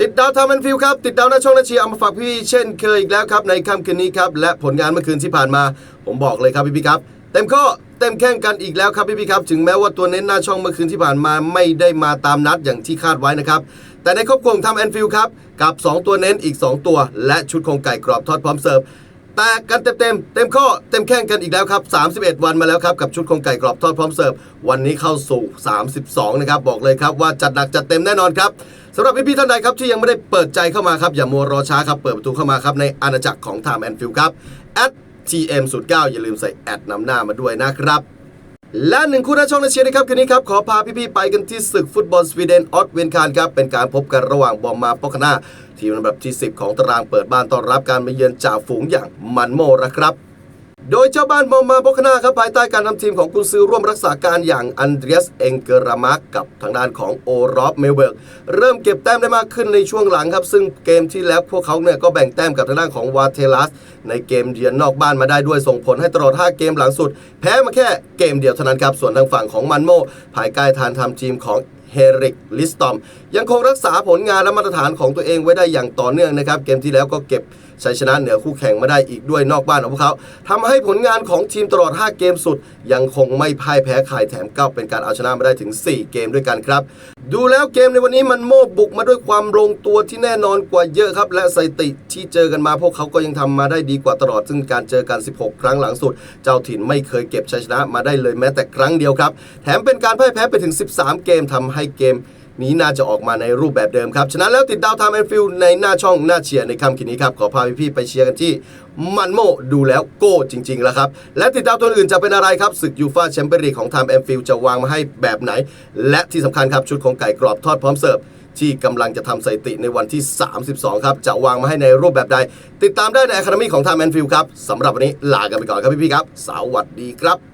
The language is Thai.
ติดดาวทำแอนฟิลครับ ติดดาวหน้าช่องหน้าเชียร์เอามาฝากพี่เช่นเคยอีกแล้วครับ ในค่ำคืนนี้ครับ และผลงานเมื่อคืนที่ผ่านมา ผมบอกเลยครับพี่พี่ครับ เต็มข้อเต็มแข้งกันอีกแล้วครับพี่พี่ครับ ถึงแม้ว่าตัวเน้นหน้าช่องเมื่อคืนที่ผ่านมาไม่ได้มาตามนัดอย่างที่คาดไว้นะครับ แต่ในครอบครัวทำแอนฟิลครับ กับ 2 ตัวเน้นอีก 2 ตัว และชุดโคงไก่กรอบทอดพร้อมเสิร์ฟ แตกกันเต็มเต็มเต็มข้อเต็มแข้งกันอีกแล้วครับ 31 วันมาแล้วครับกับชุดโคงไก่กรอบทอดพร้อมเสิร์ฟวันนี้เข้าสู่ 32 นะครับ บอกเลยครับว่าจัดหนักจัดเต็มแน่นอนครับสำหรับพี่ๆท่านใดครับที่ยังไม่ได้เปิดใจเข้ามาครับ อย่ามัวรอช้าครับ เปิดประตูเข้ามาครับ ในอาณาจักรของ Time and Field ครับ @tm09 อย่าลืมใส่แอดนำหน้ามาด้วยนะครับ และหนึ่งคู่หน้าช่องนาเชียร์นะครับคืนนี้ครับ ขอพาพี่ๆไปกันที่ศึกฟุตบอลสวีเดนออสเวนคานครับ เป็นการพบกันระหว่างบอมมาปอกนาทีมลำดับที่ 10 ของตารางเปิดบ้านต้อนรับการมาเยือนจ่าฝูงอย่างมันโมนะครับ โดยเจ้าบ้านบอมมาโบคนาครับภายใต้การนำทีมของกุนซือร่วมรักษาการอย่างอันเดรียสเองเกอรามักกับทางด้านของโอรอฟเมลเบิร์กเริ่มเก็บแต้มได้มากขึ้นในช่วงหลังครับ ซึ่งเกมที่แล้วพวกเขาเนี่ยก็แบ่งแต้มกับทางด้านของวาเทลัสในเกมเยือนนอกบ้านมาได้ด้วยส่งผลให้ตลอด 5 เกมหลังสุด แพ้มาแค่เกมเดียวเท่านั้นครับส่วนทางฝั่งของมันโมภายใต้ทานทำทีมของเฮริกลิสตอมยังคงรักษาผลงานและมาตรฐานของตัวเองไว้ได้อย่างต่อเนื่องนะครับ เกมที่แล้วก็เก็บชัยชนะเหนือคู่แข่งมาได้อีกด้วยนอกบ้านของพวกเขาทำให้ผลงานของทีมตลอด 5 เกมสุด ยังคงไม่พ่ายแพ้ใครแถมก็เป็นการเอาชนะมาได้ถึง 4 เกมด้วยกันครับ ดูแล้วเกมในวันนี้มันโม่บุกมาด้วยความลงตัวที่แน่นอนกว่าเยอะครับ และสถิติที่เจอกันมาพวกเขาก็ยังทำมาได้ดีกว่าตลอด ซึ่งการเจอกัน 16 ครั้งหลังสุด เจ้าถิ่นไม่เคยเก็บชัยชนะมาได้เลยแม้แต่ครั้งเดียวครับ แถมเป็นการพ่ายแพ้ไปถึง 13 เกมทำให้เกม นี้น่าจะออกมาในรูปแบบเดิมครับ ฉะนั้นแล้วติดดาวไทม์แอนฟิลในหน้าช่องหน้าเชียร์ในค่ำคืนนี้ครับ ขอพาพี่ๆไปเชียร์กันที่มันโมดูแล้วโก้จริง ๆ แล้วครับ และติดดาวตัวอื่นจะเป็นอะไรครับศึกยูฟาแชมเปี้ยนลีกของไทม์แอนฟิลจะวางมาให้แบบไหน และที่สำคัญครับชุดของไก่กรอบทอดพร้อมเสิร์ฟที่กำลังจะทำสถิติในวันที่ 32 ครับ จะวางมาให้ในรูปแบบใด ติดตามได้ใน Academy ของ Time and Field ครับสำหรับวันนี้ลากันไปก่อนครับพี่ๆครับ สวัสดีครับ